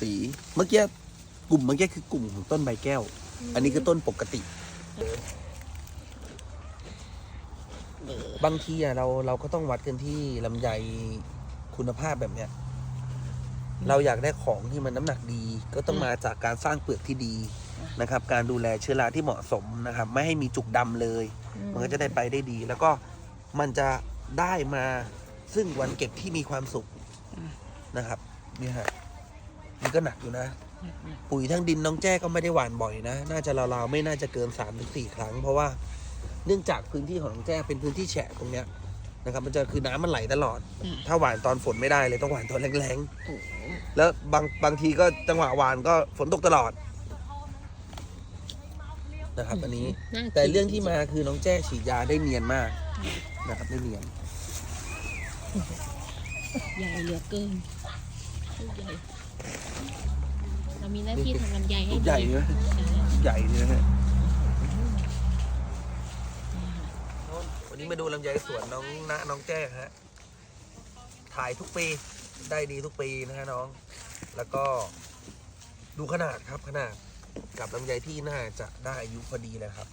สีเมื่อกี้กลุ่มเมื่อกี้คือกลุ่มของต้นใบแก้ว อันนี้คือต้นปกติ บางทีอะเราเราก็ต้องวัดกันที่ลำไยคุณภาพแบบเนี้ย เราอยากได้ของที่มันน้ำหนักดี ก็ต้องมาจากการสร้างเปลือกที่ดีนะครับ การดูแลเชื้อราที่เหมาะสมนะครับ ไม่ให้มีจุกดำเลย มันก็จะได้ไปได้ดี แล้วก็มันจะได้มาซึ่งวันเก็บที่มีความสุขนะครับนี่ฮะ มันก็หนักอยู่นะ ปุ๋ยทั้งดินน้องแจ้ก็ไม่ได้หว่านบ่อยนะ น่าจะราวๆไม่น่าจะเกิน3าถึงสครั้ง เพราะว่าเนื่องจากพื้นที่ของน้องแจ้เป็นพื้นที่แฉะตรงเนี้ยนะครับมันจะคือน้ำมันไหลตลอดอืมถ้าหว่านตอนฝนไม่ได้เลยต้องหว่านตอนแรงโอ้โหๆแล้วบางบางทีก็จังหวะหว่านก็ฝนตกตลอดนะครับอันนี้น่ากินแต่เรื่องที่มาคือน้องแจ้ฉีดยาได้เนียนมากนะครับได้เนียนใหญ่เหลือเกิน ลูกใหญ่เรามีหน้าที่ทำลำไยให้ลูกดีใหญ่เนอะใช่ใหญ่เลยนะฮะเนี่ยค่ะวันนี้มาดูลำไยสวนน้องณน้องแจ้ฮะ ถ่ายทุกปีได้ดีทุกปีนะฮะน้อง แล้วก็ดูขนาดครับขนาดกับลำไยที่น่าจะได้อายุพอดีเลยครับ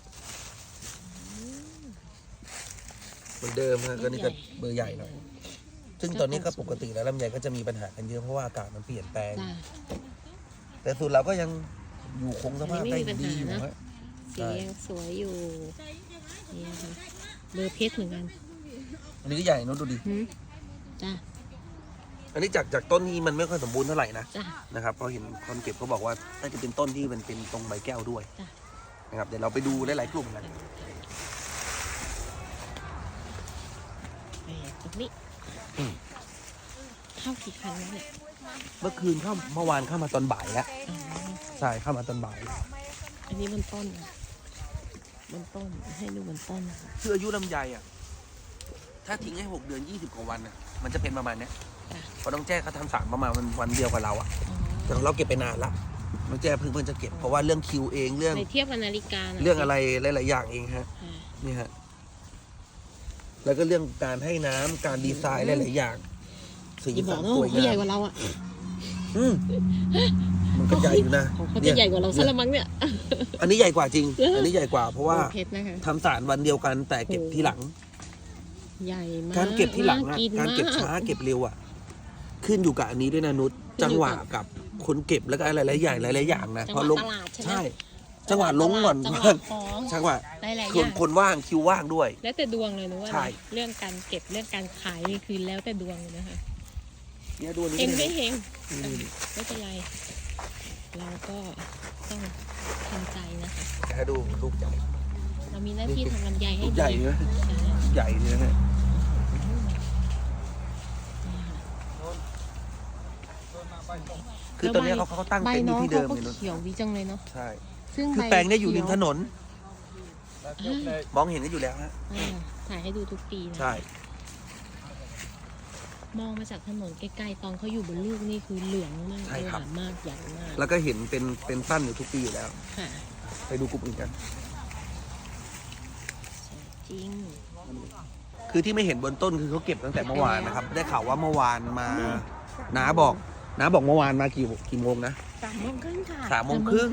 เหมือนเดิมฮะก็นี่ก็เบอร์ใหญ่แล้ว ซึ่งตอนนี้ก็ปกติแล้วลำไยก็จะมีปัญหากันเยอะเพราะว่าอากาศมันเปลี่ยนแปลง จ้าแต่ส่วนเราก็ยังอยู่คงสภาพอันนี้ไม่ได้มีปัญหาดีอยู่นะฮะ สียังสวยอยู่นี่ค่ะเบอร์เพชรเหมือนกันอันนี้ก็ใหญ่เนอะดูดิ หืมจ้าอันนี้จากจากต้นนี้มันไม่ค่อยสมบูรณ์เท่าไหร่นะ จ้านะครับเพราะเห็นคนเก็บเขาบอกว่าน่าจะเป็นต้นที่มันเป็นตรงใบแก้วด้วยจ้ะ นะครับเดี๋ยวเราไปดูหลายๆกลุ่มกันแหมตรงนี้อืม เข้ากี่คันแล้วเนี่ยเมื่อคืนเข้าเมื่อวานเข้ามาตอนบ่ายแล้วอ๋อใช่เข้ามาตอนบ่ายอันนี้มันต้นอะมันต้นให้ดูมันต้นนะคะคืออายุลำไยอะ ถ้าทิ้งให้หกเดือนยี่สิบกว่าวันอะ มันจะเป็นประมาณเนี้ยจ้ะเพราะน้องแจ้เขาทำสารประมาณวันวันเดียวกับเราอะอ๋อแต่ของเราเก็บไปนานละน้องแจ้เพิ่งเพิ่งจะเก็บเพราะว่าเรื่องคิวเองเรื่องในเทียบกับนาฬิกาน่ะเรื่องอะไรหลายๆอย่างเองฮะ ค่ะนี่ฮะ แล้วก็เรื่องการให้น้ำการดีไซน์หลายๆอย่างสีอย่าบสัอกนนะสวยเขาใหญ่งามกว่าเราอะอืมมันก็ใหญ่อยู่นะของเขาจะใหญ่กว่าเราซะละมั้งเนี่ย อันนี้ใหญ่กว่าจริง อันนี้ใหญ่กว่าเพราะว่าโอ้เพชรนะคะ ทำสารวันเดียวกันแต่เก็บทีหลัง ใหญ่มากการเก็บทีหลังอะน่การเก็บมช้าเก็บเร็วอะขึ้นอยู่กับอันนี้ด้วยนะนุชขึ้นอยู่กับจังหวะกับคนเก็บแล้วก็อะไรหลายๆอย่างหลายๆอย่างนะจังเพหวะราะลงตลาดใช่ไหมใช่ จังหวะลงก่อนจังหว่าวะของจังหวะหลายๆอคนย่างคนว่างคิวว่างด้วย แล้วแต่ดวงเลยนะว่าใช่ เรื่องการเก็บเรื่องการขายนี่คือแล้วแต่ดวงเลยนะคะเนี่ยดูอันนี้เฮงก็ไม่ได้เฮงนี่นี่ไม่เป็นไรเราก็ต้องทำใจนะคะนี่ให้ดูลูกใหญ่เรามีหน้าที่ทำลำไยให้ลูกดีใหญ่เนอะใช่ใหญ่เลยนะฮะนี่ค่ะคือตอนเนี้ยเขาเขาตั้งใบเต็นท์อน้ยู่องที่เขาเดิมก็เลยนุชเขียวดีจังเลยเนาะใช่ ซึ่งคือใบแปลงเนี้ยอยู่ริมถนนอ่ามองเห็นก็อยู่แล้วฮะอ่าถ่ายให้ดูทุกปีนะใช่ มองมาจากถนนไกลๆตอนเขาอยู่บนลูกนี่คือเหลืองมากใช่เลยครับอะมากใหญ่มากแล้วก็เห็นเป็นเป็นสั้นอยู่ทุกปีอยู่แล้ว ค่ะไปดูกลุ่มอื่นกัน จริง คือที่ไม่เห็นบนต้นคือเขาเก็บตั้งแต่เมื่อวานนะครับ ได้ข่าวว่าเมื่อวานมาน้าบอกน้าบอกเมื่อวานมากี่กี่โมงนะ สามโมงครึ่งค่ะสามโมงครึ่ง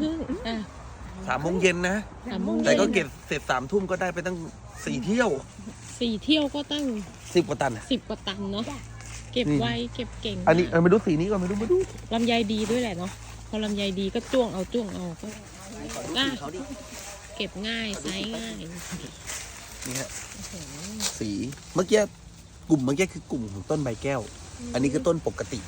อะ สามโมงเย็นนะ สามโมงแต่ก็ย็นเก็บเสร็จสามทุ่มก็ได้ไปตั้งสี่เที่ยวสี่เที่ยวก็ตั้งสิบกว่าตันอะสิบกว่าตันเนาะเก็บนี่ไวเก็บเก่งอันนี้มากเออมาดูสีนี้ก่อนมาดูมาดูลำไยดีด้วยแหละเนาะพอลำไยดีก็จ้วงเอาจ้วงเอาก็อะเขาดิเก็บง่ายไซส์ง่ายนี่ฮะโอ้โหสีเมื่อกี้กลุ่มเมื่อกี้คือกลุ่มของต้นใบแก้ว อันนี้คือต้นปกติ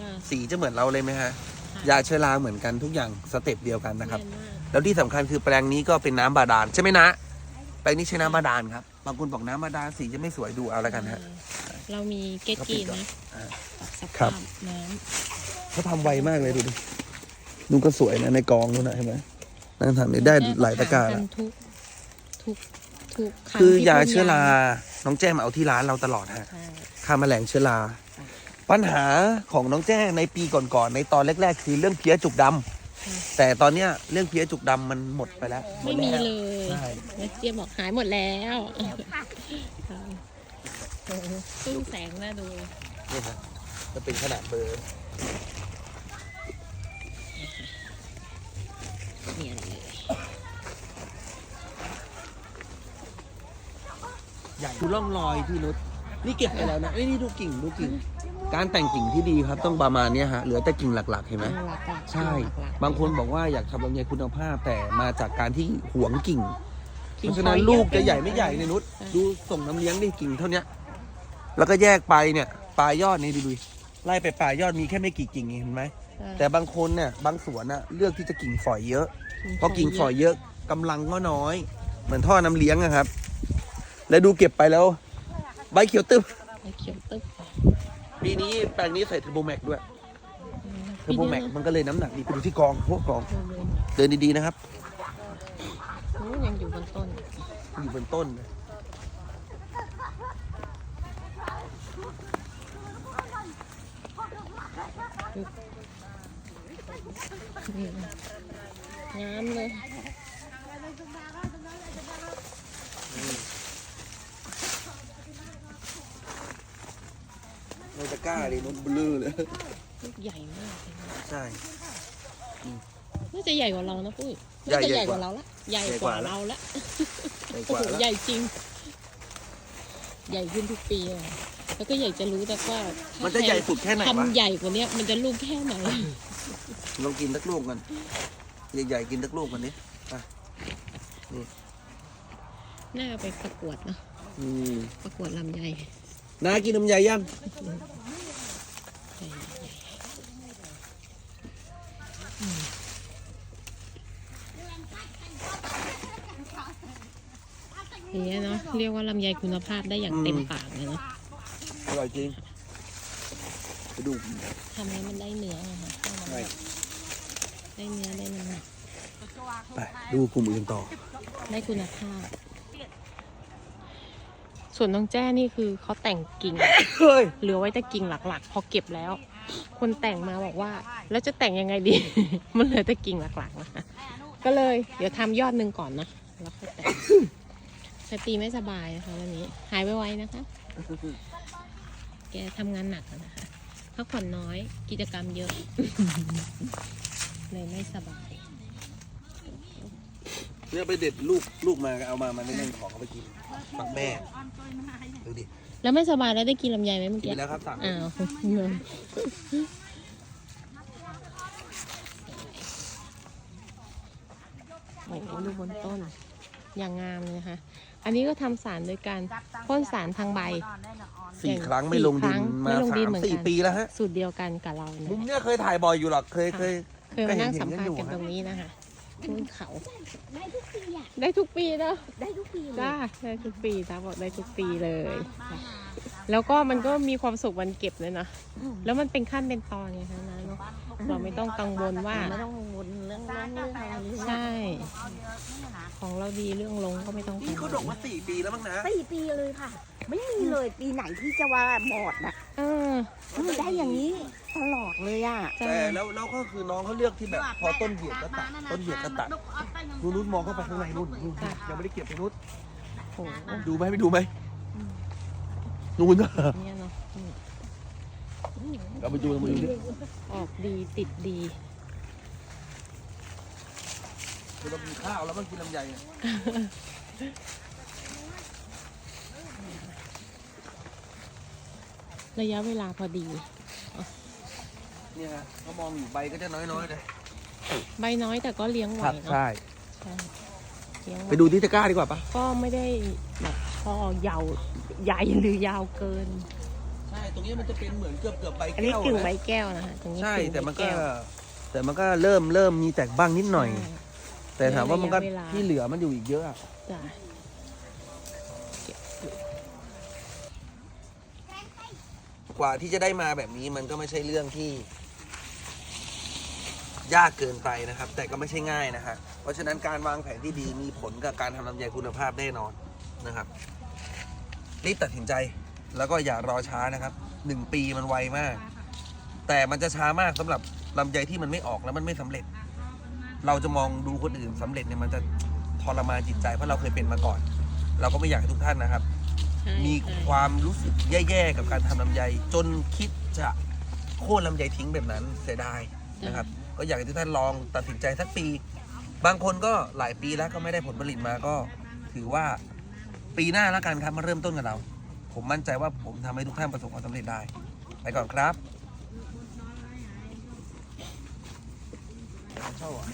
อะสีจะเหมือนเราเลยไหมฮะค่ะยาเชื้อราเหมือนกันทุกอย่างสเต็ปเดียวกันนะครับ แน่นมากแล้วที่สำคัญคือแปลงนี้ก็เป็นน้ำบาดาลใช่ไหมนะ แปลงนี้ใช้น้ำบาดาลครับ บางคนบอกน้ำบาดาลสีจะไม่สวยดูเอาแล้วกันฮะ เรามีเกจกีนะอ่าปรับสครัภาบพน้เขาทำไวมากเลยดูดิดูก็สวยนะในกองนู่นนะเห็นไหมนั่งทำำนี่ได้หลายตะกร้าแนแล้วทุกทุกทุกรั้งคือยาที่พ่นเชื้อรา น้องแจ้มาเอาที่ร้านเราตลอดฮะใช่ฆ่าแมลงเชื้อรา ปัญหาของน้องแจ้ในปีก่อนๆในตอนแรก ๆ คือเรื่องเพี้ยจุกดำ แต่ตอนเนี้ยเรื่องเพี้ยจุกดำมันหมดไปแล้วไม่มีเลยแม่เจี๊ยบบอกหายหมดแล้วตู้แสงน่าดู นี่ครับจะเป็นขนาดเบอร์เยนเใหญ่ดูร่องลอยที่นุชนี่เก็บไปแล้วนะเอ้ยนี่ดูกิ่งดูกิ่ง การแต่งกิ่งที่ดีครับต้องประมาณเนี้ยฮะเหลือแต่กิ่งหลักๆเห็นไหมหลักๆใช่ หลักๆ บางคนบอกว่าอยากทำลำไยคุณภาพแต่มาจากการที่หวงกิ่ง เพกิ่งราะฉะนั้นคอยลูกเยจะอะใหญ่ไม่ใหญ่ในยนุชใช่ดูส่งน้ำเลี้ยงดิกิ่งเท่าเนี้ยแล้วก็แยกไปเนี่ยปลายยอดนี่ดูดิไล่ไปปลายยอดมีแค่ไม่กี่กิ่งเองเห็นไหมใช่แต่บางคนเนี่ยบางสวนน่ะเลือกที่จะกิ่งฝอยเยอะ เพราะกิ่งฝอยเยอะกำลังก็น้อย เหมือนท่อน้ำเลี้ยงอะครับ แล้วดูเก็บไปแล้ว ใบเขียวตึ๊บไอ้เขียวตึ๊บ ปีนี้แปลงนี้ใส่เทอร์โบแม็กด้วยเทอปีร์โบนี้แม็กนะมันก็เลยน้ำหนักดีไปดูที่กองพวกกอง เดินเดินดีๆนะครับๆโอ้ยังอยู่บนต้น อยู่บนต้นนะนี่นะงามเลย ในตะกร้าเลยนุ่มเบลอเลยลูกใหญ่มากเลยนะใช่ น่าจะใหญ่กว่าเรานะปุ้ยใหญ่น่าจะใหใหญ่ญ่กกว่าว่าเราละ ใหญ่ใหญ่กกว่าว่าละเราละใหญ่กโอ้ว่าโหแล้วใหญ่จริง ใหญ่ขึ้นทุกปีอะแล้วก็อยากจะรู้แต่ว่ามัมันจะใหญ่สุดแค่ไหนวะทำใหญ่กว่าเนี้ยมันจะลูกแค่ไหน ลองกินสักลูกกันใหญ่ๆกินสักลูกกันดิน่าไปประกวดเนอะอืมประกวดลำไย นากินลำไยยังใหญ่ๆอืมอย่างเงี้ยเนาะเรียกว่าลำไยคุณภาพได้อย่างเต็มปากเลยเนาะอร่อยจริงไปดูทำแล้วมันได้เนื้ออะค่ะใช่ได้เนื้อได้น้ำหนักไปดูกลุ่มอื่นต่อ ได้คุณภาพ ส่วนน้องแจ้นี่คือเขาแต่งกิ่งเฮ้ยเหลือไว้แต่กิ่งหลักๆ พอเก็บแล้ว คนแต่งมาบอกว่า แล้วจะแต่งยังไงดี มันเหลือแต่กิ่งหลักๆนะคะก็เลยเดี๋ยวทำยอดหนึ่งก่อนนะแล้วค่อยแต่งแต่ตีไม่สบายนะคะวันนี้ หายไวๆนะคะ แกทำงานหนักอะนะคะพักผ่อนน้อยกิจกรรมเยอะเลยไม่สบาย เนี่ยไปเด็ดลูกลูกมาเอามามันไม่แน่นของเอาไปกินฝักแม่ดูดิแล้วไม่สบายแล้วได้กินลำไยไหมเมื่อกินกี้ไปแล้วครับสั่งอ้าวเงินโอ้โหดูบนต้น อย่างงามเลยนะคะ อันนี้ก็ทำสารโดยการพ่นสารทางใบ สี่ครั้งไม่ลงดินสี่ครั้งมาไม่ลงสาดินมเหมือนสี่กันปีแล้วฮะ สูตรเดียวกันกับเราเนี่มุมยเนี้ยเคยถ่ายบ่อยอยู่หรอกเคยเคย เคยมานั่งก็สัมเห็นภาษกันอยู่ณ์กันฮะตรงนี้นะคะ บนเขา ได้ทุกปีอะ ได้ทุกปีเนาะได้ทุกปีเลยจ้าได้ทุกปีจ้าบอกได้ทุกปีเลย แล้วก็มันก็มีความสุขวันเก็บเลยนะ แล้วมันเป็นขั้นเป็นตอนไงคะนะเนาะเราไม่ต้องกังวลว่า ไม่ต้องกังวลเรื่องเรื่องเรื่องอะไรเลยใช่ ของเราดีเรื่องลงก็ไม่ต้องกันี่งเขาวดลกมาสี่ปีแล้วมั้งนะ สี่ปีเลยค่ะ ไม่มีเลยปีไหนที่จะว่าหมดอะเออเออได้อย่างนี้ตลอดเลยอะจ้าแต่แล้วแล้วก็คือน้องเขาเลือกที่แบบพอต้นเหยียดก็ตัดต้นเหยียดก็ตัดนู่นนู่นมองเข้าไปข้างในนู่นนู่นยังไม่ได้เก็บไปนู่นโอ้โหดูไหมไม่ดูไหมนู่นนะเนี่ยเนาะอืมเราไปดูเราไปดูดิออกดีติดดีคือเรากินข้าวแล้วมันกินลำไยเนี่ย ระยะเวลาพอดี เนี่ยฮะเขามองอยู่ใบก็จะน้อยๆเลยใบน้อยแต่ก็เลี้ยงไหวครับเนาะใช่ใช่เลี้ยงไหวไปดูที่ตะกร้าดีกว่าปะก็ไม่ได้แบบพอยาวใหญ่หรือยาวเกิน ใช่ตรงนี้มันจะเป็นเหมือนเกือบเกือบใบอันนี้แก้วกึ่งนะใบแก้วนะคะตรงนี้ใช่กึ่งแต่มันใบก็แวแต่มันก็เริ่มเริ่มมีแตกบ้างนิดหน่อย ใช่แต่ถามว่ามันก็ระยะเวลา ที่เหลือมันอยู่อีกเยอะอะ จ้ะ กว่าที่จะได้มาแบบนี้มันก็ไม่ใช่เรื่องที่ ยากเกินไปนะครับ แต่ก็ไม่ใช่ง่ายนะฮะเพราะฉะนั้นการวางแผนที่ดีมีผลกับการทำลำไยคุณภาพแน่นอนนะครับรีบตัดสินใจแล้วก็อย่ารอช้านะครับหนึ่งปีมันไวมาก แต่มันจะช้ามากสำหรับลำไยที่มันไม่ออกแล้วมันไม่สำเร็จ เราจะมองดูคนอื่นสำเร็จเนี่ยมันจะทรมานจิตใจเพราะเราเคยเป็นมาก่อน เราก็ไม่อยากให้ทุกท่านนะครับ มีใช่ความรู้สึกแย่ๆกับการทำลำไย จนคิดจะโค่นลำไยทิ้งแบบนั้นเสียดายนะครับ ก็อยากให้ทุกท่านลองตัดสินใจสักปี บางคนก็หลายปีแล้วก็ไม่ได้ผลผลิตมาก็ ถือว่าปีหน้าแล้วกันครับมาเริ่มต้นกับเรา ผมมั่นใจว่าผมทำให้ทุกท่านประสบความสำเร็จได้ ไปก่อนครับเช่าอะ